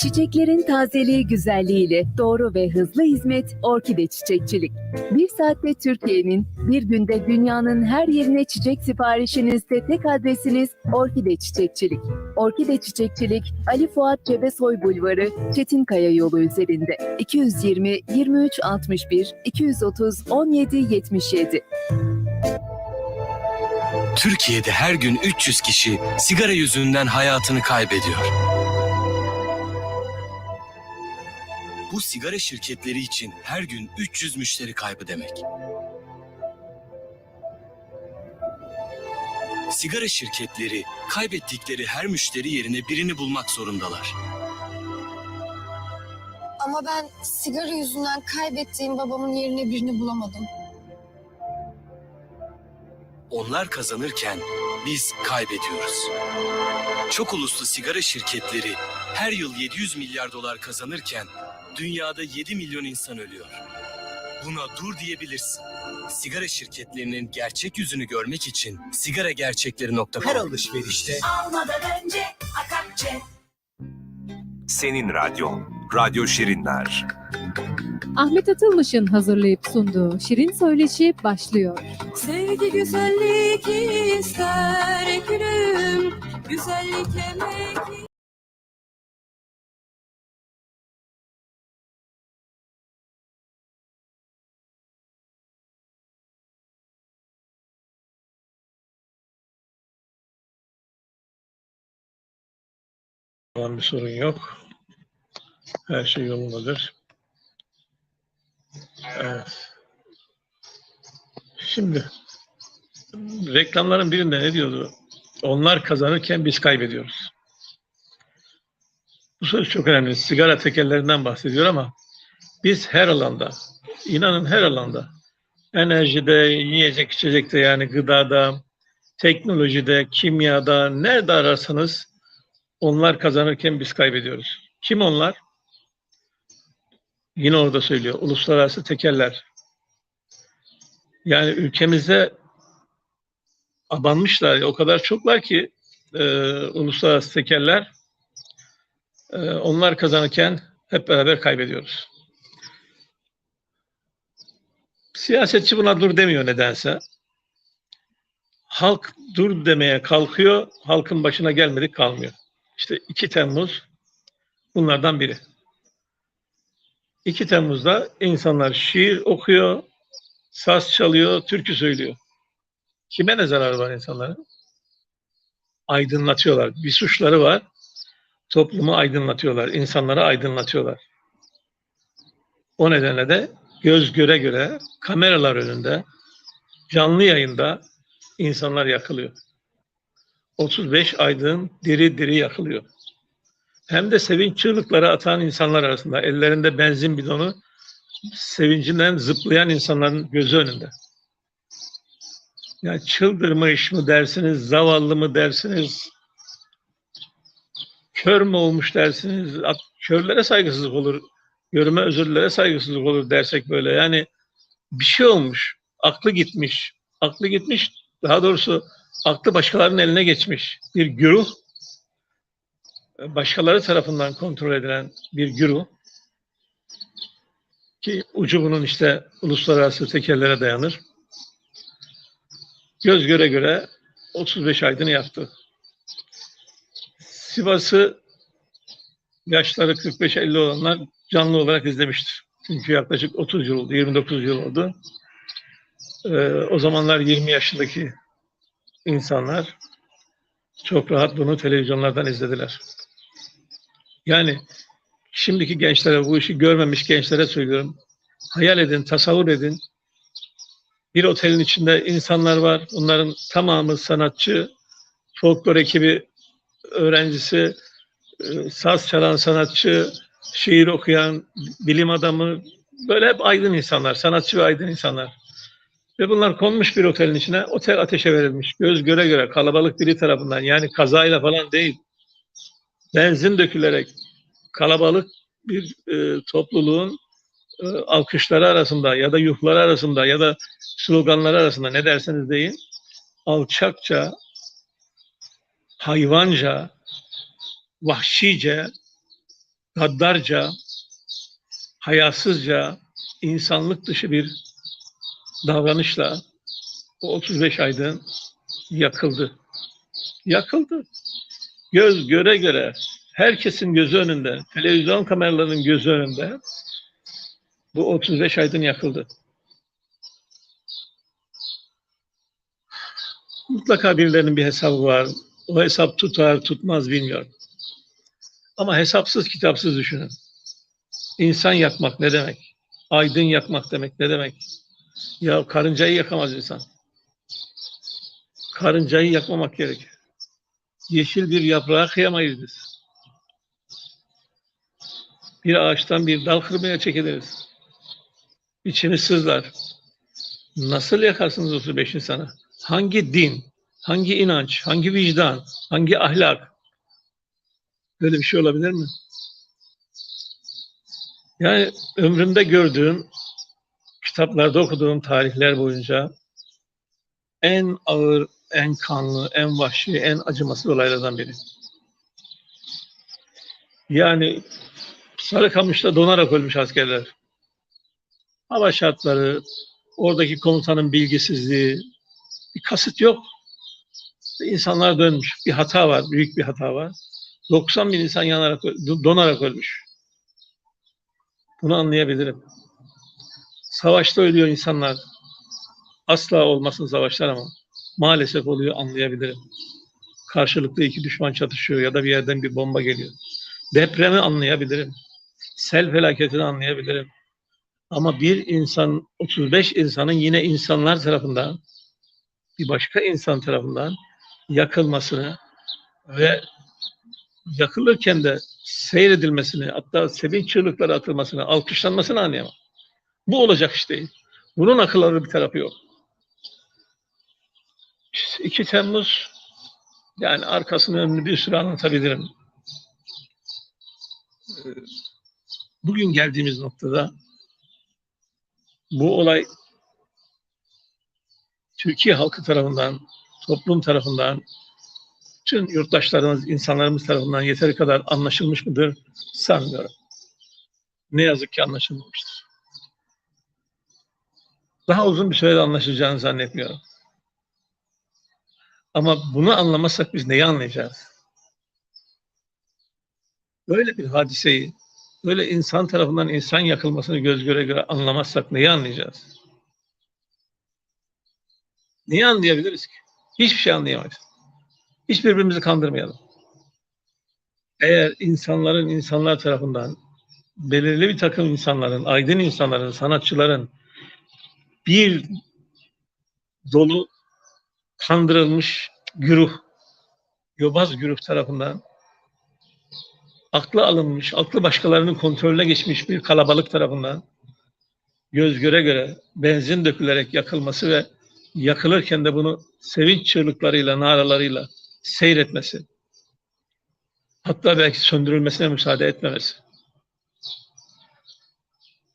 Çiçeklerin tazeliği güzelliğiyle doğru ve hızlı hizmet Orkide Çiçekçilik. Bir saatte Türkiye'nin, bir günde dünyanın her yerine çiçek siparişinizde tek adresiniz Orkide Çiçekçilik. Orkide Çiçekçilik, Ali Fuat Cebesoy Bulvarı, Çetinkaya yolu üzerinde. 220 23 61 230 17 77. Türkiye'de her gün 300 kişi sigara yüzünden hayatını kaybediyor. Bu sigara şirketleri için her gün 300 müşteri kaybı demek. Sigara şirketleri kaybettikleri her müşteri yerine birini bulmak zorundalar. Ama ben sigara yüzünden kaybettiğim babamın yerine birini bulamadım. Onlar kazanırken biz kaybediyoruz. Çok uluslu sigara şirketleri her yıl 700 milyar dolar kazanırken dünyada 7 milyon insan ölüyor. Buna dur diyebilirsin. Sigara şirketlerinin gerçek yüzünü görmek için sigaragerçekleri.com Her alışverişte almadan önce Akakçe. Senin radyon, Radyo Şirinler. Ahmet Atılmış'ın hazırlayıp sunduğu Şirin Söyleşi başlıyor. Sevgi güzellik ister gülüm. Güzellik emek Falan bir sorun yok. Her şey yolundadır. Evet. Şimdi reklamların birinde ne diyordu? Onlar kazanırken biz kaybediyoruz. Bu söz çok önemli. Sigara tekerlerinden bahsediyor ama biz her alanda, inanın her alanda, enerjide, yiyecek içecekte yani gıdada, teknolojide, kimyada, nerede ararsanız onlar kazanırken biz kaybediyoruz. Kim onlar? Yine orada söylüyor. Uluslararası tekerler. Yani ülkemizde abanmışlar. O kadar çoklar ki e, uluslararası tekerler. E, onlar kazanırken hep beraber kaybediyoruz. Siyasetçi buna dur demiyor nedense. Halk dur demeye kalkıyor. Halkın başına gelmedik kalmıyor. İşte 2 Temmuz bunlardan biri. 2 Temmuz'da insanlar şiir okuyor, saz çalıyor, türkü söylüyor. Kime ne zararı var insanların? Aydınlatıyorlar. Bir suçları var. Toplumu aydınlatıyorlar. insanları aydınlatıyorlar. O nedenle de göz göre göre kameralar önünde canlı yayında insanlar yakılıyor. 35 aydın diri diri yakılıyor. Hem de sevinç çığlıkları atan insanlar arasında ellerinde benzin bidonu sevincinden zıplayan insanların gözü önünde. Ya çıldırmış mı dersiniz, zavallı mı dersiniz, kör mü olmuş dersiniz, körlere saygısızlık olur, görme özürlere saygısızlık olur dersek böyle. Yani bir şey olmuş, aklı gitmiş, aklı gitmiş, daha doğrusu aklı başkalarının eline geçmiş bir güruh, başkaları tarafından kontrol edilen bir güruh ki ucu bunun işte uluslararası tekerlere dayanır. Göz göre göre 35 aydını yaktı. Sivas'ı yaşları 45-50 olanlar canlı olarak izlemiştir. Çünkü yaklaşık 30 yıl oldu, 29 yıl oldu. Ee, o zamanlar 20 yaşındaki insanlar çok rahat bunu televizyonlardan izlediler. Yani şimdiki gençlere, bu işi görmemiş gençlere söylüyorum. Hayal edin, tasavvur edin. Bir otelin içinde insanlar var. Bunların tamamı sanatçı, folklor ekibi öğrencisi, e, saz çalan sanatçı, şiir okuyan, bilim adamı, böyle hep aydın insanlar, sanatçı ve aydın insanlar. Ve bunlar konmuş bir otelin içine, otel ateşe verilmiş. Göz göre göre kalabalık biri tarafından yani kazayla falan değil. Benzin dökülerek kalabalık bir e, topluluğun e, alkışları arasında ya da yuhları arasında ya da sloganları arasında ne derseniz deyin alçakça, hayvanca, vahşice gaddarca, hayasızca, insanlık dışı bir davranışla o 35 aydın yakıldı. Yakıldı. Göz göre göre, herkesin gözü önünde, televizyon kameralarının gözü önünde bu 35 aydın yakıldı. Mutlaka birilerinin bir hesabı var. O hesap tutar tutmaz bilmiyorum. Ama hesapsız kitapsız düşünün. İnsan yakmak ne demek? Aydın yakmak demek ne demek? Ya karıncayı yakamaz insan. Karıncayı yakmamak gerekir. Yeşil bir yaprağı kıyamayız biz. Bir ağaçtan bir dal kırmaya çekiliriz. İçimiz sızlar. Nasıl yakarsınız 35 insanı? Hangi din, hangi inanç, hangi vicdan, hangi ahlak? Böyle bir şey olabilir mi? Yani ömrümde gördüğüm, kitaplarda okuduğum tarihler boyunca en ağır, en kanlı, en vahşi, en acımasız olaylardan biri. Yani Sarıkamış'ta donarak ölmüş askerler. Hava şartları, oradaki komutanın bilgisizliği, bir kasıt yok. İnsanlar dönmüş. Bir hata var, büyük bir hata var. 90 bin insan yanarak, donarak ölmüş. Bunu anlayabilirim. Savaşta ölüyor insanlar. Asla olmasın savaşlar ama maalesef oluyor anlayabilirim. Karşılıklı iki düşman çatışıyor ya da bir yerden bir bomba geliyor. Depremi anlayabilirim. Sel felaketini anlayabilirim. Ama bir insan, 35 insanın yine insanlar tarafından, bir başka insan tarafından yakılmasını ve yakılırken de seyredilmesini, hatta sevinç çığlıkları atılmasını, alkışlanmasını anlayamam. Bu olacak iş değil. Bunun akılları bir tarafı yok. 2 Temmuz yani arkasını önünü bir sürü anlatabilirim. Ee, Bugün geldiğimiz noktada bu olay Türkiye halkı tarafından, toplum tarafından, tüm yurttaşlarımız, insanlarımız tarafından yeteri kadar anlaşılmış mıdır sanmıyorum. Ne yazık ki anlaşılmamıştır. Daha uzun bir sürede anlaşılacağını zannetmiyorum. Ama bunu anlamazsak biz neyi anlayacağız? Böyle bir hadiseyi, böyle insan tarafından insan yakılmasını göz göre göre anlamazsak neyi anlayacağız? Neyi anlayabiliriz ki? Hiçbir şey anlayamayız. Hiç birbirimizi kandırmayalım. Eğer insanların insanlar tarafından belirli bir takım insanların, aydın insanların, sanatçıların bir dolu kandırılmış güruh, yobaz güruh tarafından aklı alınmış, aklı başkalarının kontrolüne geçmiş bir kalabalık tarafından göz göre göre benzin dökülerek yakılması ve yakılırken de bunu sevinç çığlıklarıyla, naralarıyla seyretmesi, hatta belki söndürülmesine müsaade etmemesi.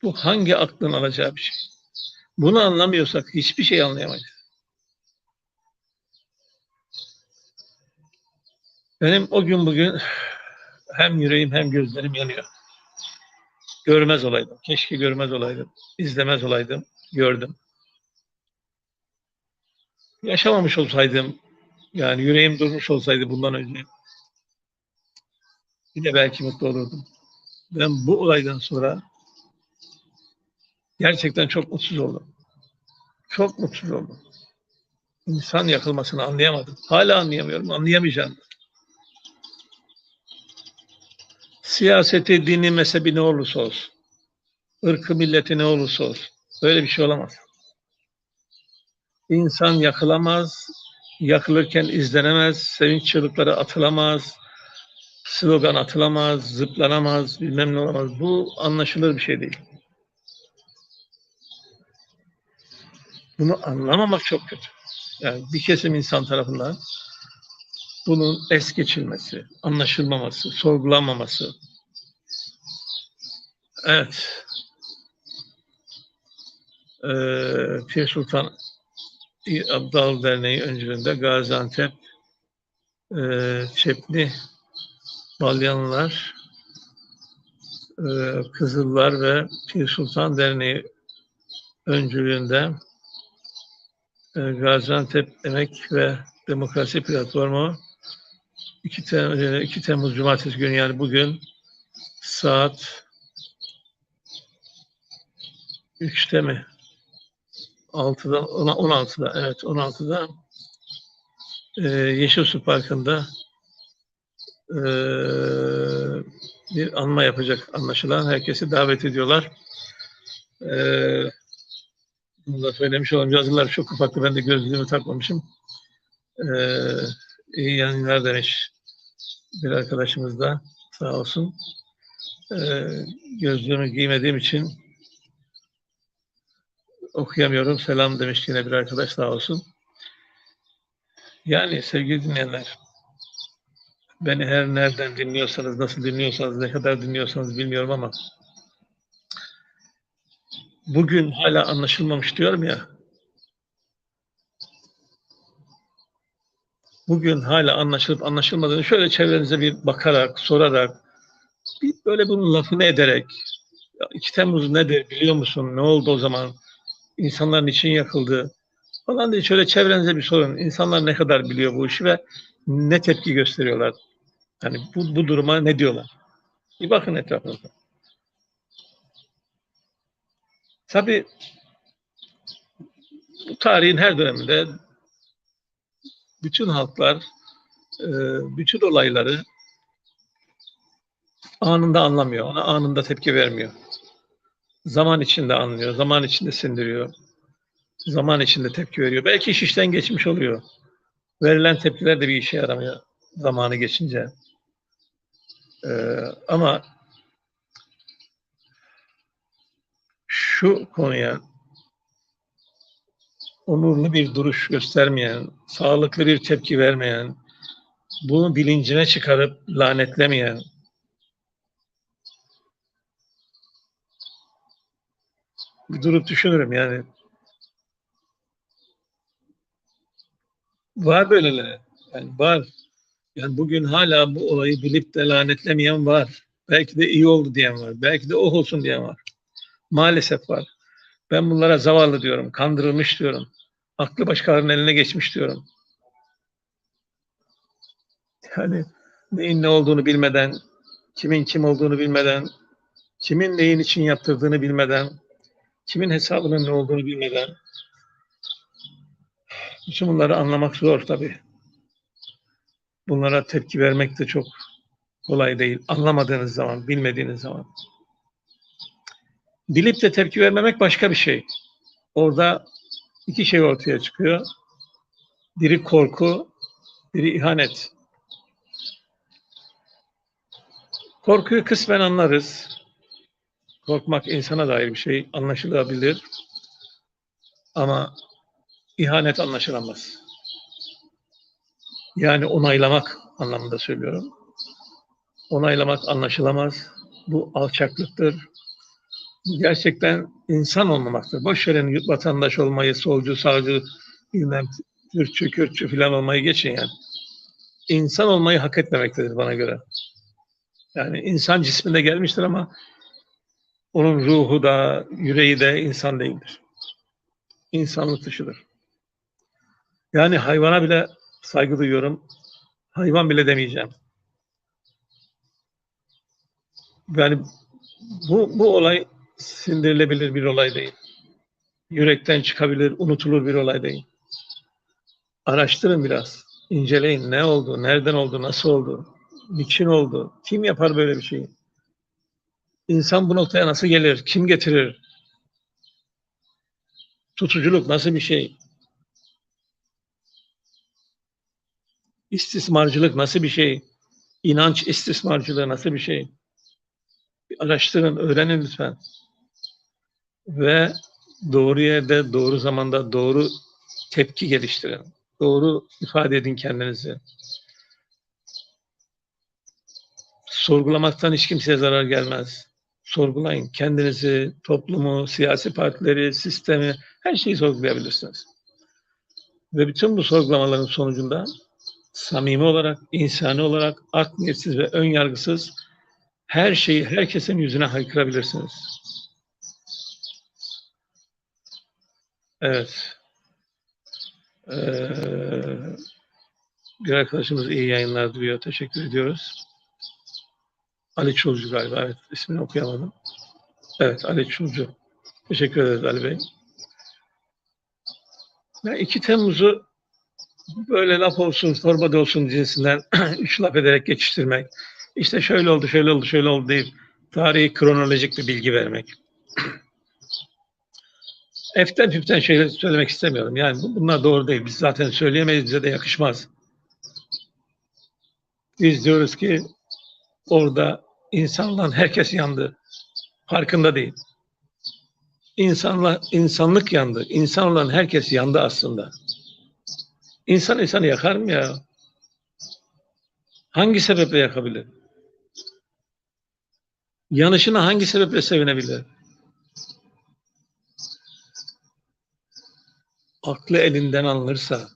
Bu hangi aklın alacağı bir şey? Bunu anlamıyorsak hiçbir şey anlayamayız. Benim o gün bugün hem yüreğim hem gözlerim yanıyor. Görmez olaydım. Keşke görmez olaydım. İzlemez olaydım. Gördüm. Yaşamamış olsaydım, yani yüreğim durmuş olsaydı bundan önce yine belki mutlu olurdum. Ben bu olaydan sonra gerçekten çok mutsuz oldum. Çok mutsuz oldum. İnsan yakılmasını anlayamadım. Hala anlayamıyorum, anlayamayacağım. Siyaseti, dini, mezhebi ne olursa olsun, ırkı, milleti ne olursa olsun, böyle bir şey olamaz. İnsan yakılamaz, yakılırken izlenemez, sevinç çığlıkları atılamaz, slogan atılamaz, zıplanamaz, bilmem ne olamaz. Bu anlaşılır bir şey değil. Bunu anlamamak çok kötü. Yani bir kesim insan tarafından bunun es geçilmesi, anlaşılmaması, sorgulanmaması. Evet. Ee, Pir Sultan Abdal Derneği öncülüğünde Gaziantep e, Çepni Balyanlılar e, Kızıllar ve Pir Sultan Derneği öncülüğünde Gaziantep Emek ve Demokrasi Platformu 2, Tem 2 Temmuz Cumartesi günü yani bugün saat 3'te mi? 6'da, 16'da, evet 16'da e, Yeşilsu Parkı'nda e, bir anma yapacak anlaşılan. Herkesi davet ediyorlar. E, bunu da söylemiş olalım. Yazılar çok ufaklı. Ben de gözlüğümü takmamışım. E, iyi yayınlar demiş bir arkadaşımız da sağ olsun. E, gözlüğümü giymediğim için okuyamıyorum. Selam demiş yine bir arkadaş sağ olsun. Yani sevgili dinleyenler, beni her nereden dinliyorsanız, nasıl dinliyorsanız, ne kadar dinliyorsanız bilmiyorum ama bugün hala anlaşılmamış diyorum ya. Bugün hala anlaşılıp anlaşılmadığını şöyle çevrenize bir bakarak, sorarak, bir böyle bunun lafını ederek, ya 2 Temmuz nedir biliyor musun, ne oldu o zaman, insanların için yakıldı falan diye şöyle çevrenize bir sorun. İnsanlar ne kadar biliyor bu işi ve ne tepki gösteriyorlar? Hani bu, bu duruma ne diyorlar? Bir bakın etrafınıza. Tabii bu tarihin her döneminde bütün halklar e, bütün olayları anında anlamıyor. Ona anında tepki vermiyor. Zaman içinde anlıyor. Zaman içinde sindiriyor. Zaman içinde tepki veriyor. Belki iş işten geçmiş oluyor. Verilen tepkiler de bir işe yaramıyor zamanı geçince. Ee, ama şu konuya onurlu bir duruş göstermeyen, sağlıklı bir tepki vermeyen, bunu bilincine çıkarıp lanetlemeyen, bir durup düşünürüm yani. Var böyleleri. Yani var. Yani bugün hala bu olayı bilip de lanetlemeyen var. Belki de iyi oldu diyen var. Belki de oh olsun diyen var. Maalesef var. Ben bunlara zavallı diyorum. Kandırılmış diyorum. Aklı başkalarının eline geçmiş diyorum. Yani neyin ne olduğunu bilmeden, kimin kim olduğunu bilmeden, kimin neyin için yaptırdığını bilmeden, kimin hesabının ne olduğunu bilmeden bütün bunları anlamak zor tabii. Bunlara tepki vermek de çok kolay değil. Anlamadığınız zaman, bilmediğiniz zaman. Bilip de tepki vermemek başka bir şey. Orada iki şey ortaya çıkıyor. Biri korku, biri ihanet. Korkuyu kısmen anlarız. Korkmak insana dair bir şey, anlaşılabilir. Ama ihanet anlaşılamaz. Yani onaylamak anlamında söylüyorum. Onaylamak anlaşılamaz. Bu alçaklıktır. Gerçekten insan olmamaktır. Boş verin vatandaş olmayı, solcu, sağcı, bilmem Türkçü, Kürtçü falan olmayı geçin yani. İnsan olmayı hak etmemektedir bana göre. Yani insan cisminde gelmiştir ama onun ruhu da, yüreği de insan değildir. İnsanlık dışıdır. Yani hayvana bile saygı duyuyorum. Hayvan bile demeyeceğim. Yani bu, bu olay sindirilebilir bir olay değil. Yürekten çıkabilir, unutulur bir olay değil. Araştırın biraz. inceleyin. Ne oldu, nereden oldu, nasıl oldu, niçin oldu, kim yapar böyle bir şeyi? İnsan bu noktaya nasıl gelir, kim getirir? Tutuculuk nasıl bir şey? İstismarcılık nasıl bir şey? İnanç istismarcılığı nasıl bir şey? Bir araştırın, öğrenin lütfen. Ve doğru yerde, doğru zamanda, doğru tepki geliştirin. Doğru ifade edin kendinizi. Sorgulamaktan hiç kimseye zarar gelmez. Sorgulayın. Kendinizi, toplumu, siyasi partileri, sistemi, her şeyi sorgulayabilirsiniz. Ve bütün bu sorgulamaların sonucunda samimi olarak, insani olarak, art niyetsiz ve ön yargısız her şeyi herkesin yüzüne haykırabilirsiniz. Evet. Ee, bir arkadaşımız iyi yayınlar diliyor. Teşekkür ediyoruz. Ali Çulcu galiba. Evet, ismini okuyamadım. Evet, Ali Çulcu. Teşekkür ederiz Ali Bey. Ya 2 Temmuz'u böyle laf olsun, torba da olsun cinsinden üç laf ederek geçiştirmek. İşte şöyle oldu, şöyle oldu, şöyle oldu deyip tarihi kronolojik bir bilgi vermek. Eften püften şeyler söylemek istemiyorum. Yani bu- bunlar doğru değil. Biz zaten söyleyemeyiz, bize de yakışmaz. Biz diyoruz ki orada insanlar herkes yandı. Farkında değil. İnsanla, insanlık yandı. İnsan olan herkes yandı aslında. İnsan insanı yakar mı ya? Hangi sebeple yakabilir? Yanışına hangi sebeple sevinebilir? Aklı elinden alınırsa,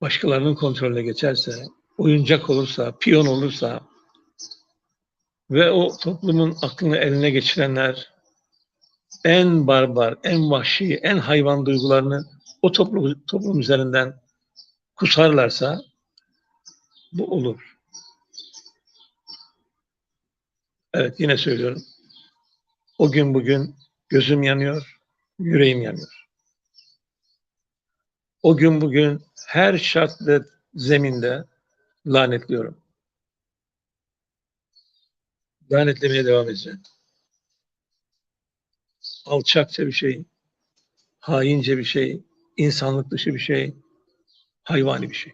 başkalarının kontrolüne geçerse, oyuncak olursa, piyon olursa ve o toplumun aklını eline geçirenler en barbar, en vahşi, en hayvan duygularını o toplum, toplum üzerinden kusarlarsa bu olur. Evet yine söylüyorum. O gün bugün gözüm yanıyor, yüreğim yanıyor. O gün bugün her şart ve zeminde lanetliyorum. Lanetlemeye devam edeceğim. Alçakça bir şey, haince bir şey, insanlık dışı bir şey, hayvani bir şey.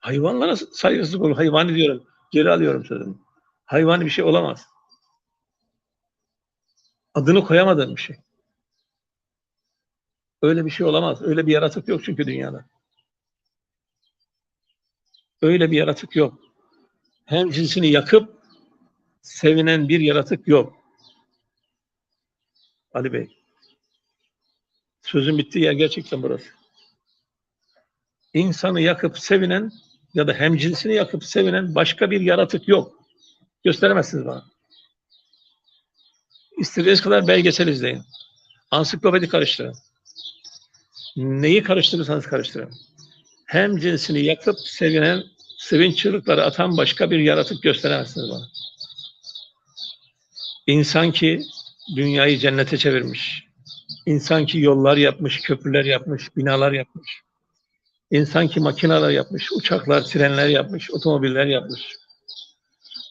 Hayvanlara saygısızlık olur. Hayvani diyorum. Geri alıyorum sözümü. Hayvani bir şey olamaz. Adını koyamadığım bir şey. Öyle bir şey olamaz. Öyle bir yaratık yok çünkü dünyada. Öyle bir yaratık yok. Hem cinsini yakıp sevinen bir yaratık yok. Ali Bey. Sözün bittiği yer gerçekten burası. İnsanı yakıp sevinen ya da hemcinsini yakıp sevinen başka bir yaratık yok. Gösteremezsiniz bana. İstediğiniz kadar belgesel izleyin. Ansiklopedi karıştırın. Neyi karıştırırsanız karıştırın. Hem cinsini yakıp sevinen, sevinç çığlıkları atan başka bir yaratık gösteremezsiniz bana. İnsan ki dünyayı cennete çevirmiş. İnsan ki yollar yapmış, köprüler yapmış, binalar yapmış. İnsan ki makineler yapmış, uçaklar, trenler yapmış, otomobiller yapmış.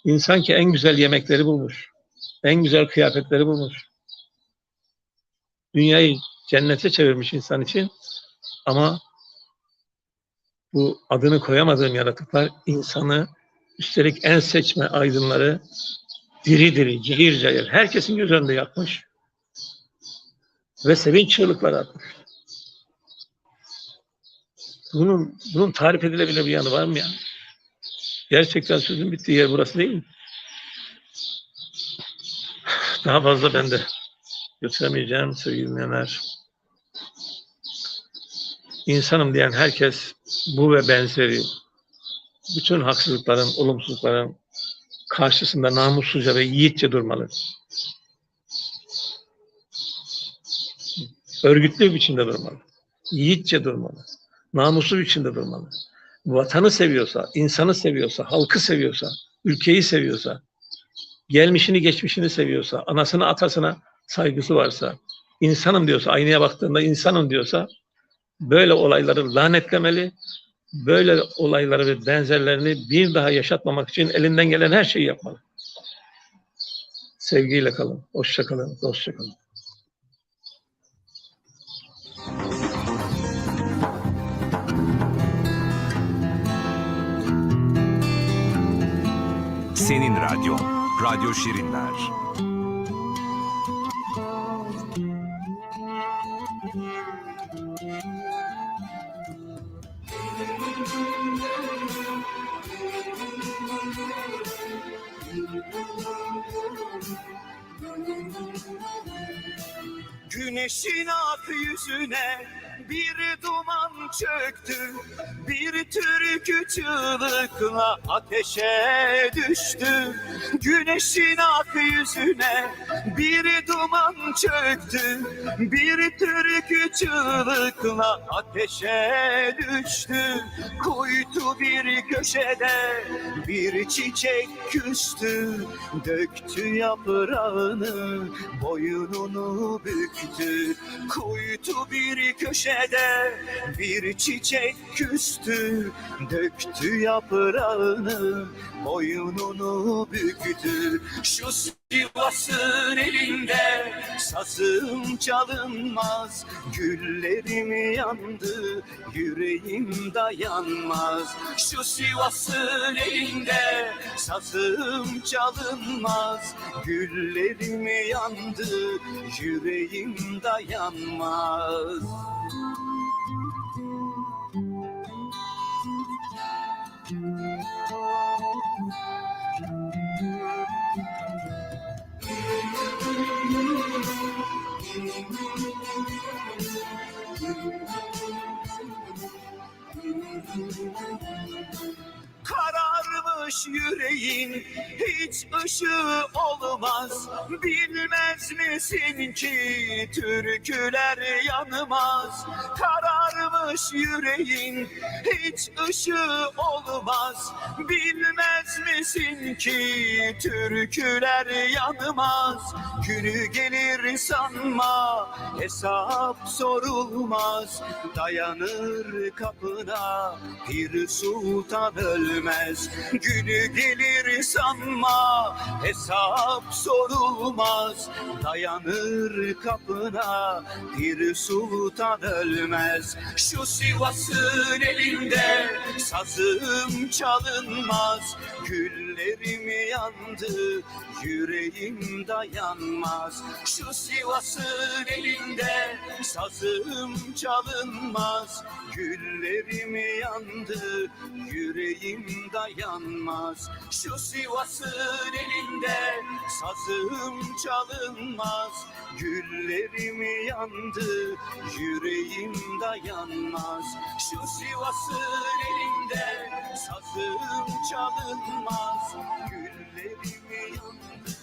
İnsan ki en güzel yemekleri bulmuş. En güzel kıyafetleri bulmuş. Dünyayı cennete çevirmiş insan için ama bu adını koyamadığım yaratıklar insanı üstelik en seçme aydınları diri diri, cayır cayır herkesin göz önünde yakmış ve sevinç çığlıkları atmış. Bunun, bunun tarif edilebilir bir yanı var mı ya? Gerçekten sözün bittiği yer burası değil mi? Daha fazla ben de götüremeyeceğim sevgili dinleyenler. İnsanım diyen herkes bu ve benzeri bütün haksızlıkların, olumsuzlukların karşısında namussuzca ve yiğitçe durmalı. Örgütlü biçimde durmalı. Yiğitçe durmalı. Namuslu bir biçimde durmalı. Vatanı seviyorsa, insanı seviyorsa, halkı seviyorsa, ülkeyi seviyorsa, gelmişini geçmişini seviyorsa, anasına atasına saygısı varsa, insanım diyorsa, aynaya baktığında insanım diyorsa, böyle olayları lanetlemeli, böyle olayları ve benzerlerini bir daha yaşatmamak için elinden gelen her şeyi yapmalı. Sevgiyle kalın, hoşça kalın, dostça kalın. Senin Radyo, Radyo Şirinler. Güneşin ak yüzüne bir duman çöktü Bir türkü çığlıkla ateşe düştü. Güneşin ak yüzüne bir duman çöktü Bir türkü çığlıkla ateşe düştü. Kuytu bir köşede bir çiçek küstü Döktü yaprağını boynunu büktü. Kuytu bir köşede bir çiçek küstü Döktü yaprağını boynunu büktü. Şu Sivas'ın elinde sazım çalınmaz Güllerim yandı yüreğim dayanmaz. Şu Sivas'ın elinde sazım çalınmaz. Güllerim yandı yüreğim dayanmaz Kararmış yüreğin hiç ışığı olmaz. Bilmez misin ki türküler yanmaz? Kararmış yüreğin hiç ışığı olmaz. Bilmez misin ki türküler yanmaz? Günü gelir sanma hesap sorulmaz. Dayanır kapına bir sultan ölmez. Günü gelir sanma hesap sorulmaz. Dayanır kapına bir sultan ölmez. Şu Sivas'ın elinde sazım çalınmaz Güllerim yandı yüreğim dayanmaz. Şu Sivas'ın elinde sazım çalınmaz. Güllerim yandı yüreğim dayanmaz. Şu Sivas'ın elinde sazım çalınmaz. Güllerim yandı yüreğim dayanmaz. Şu Sivas'ın elinde sazım çalınmaz Güllerim yandı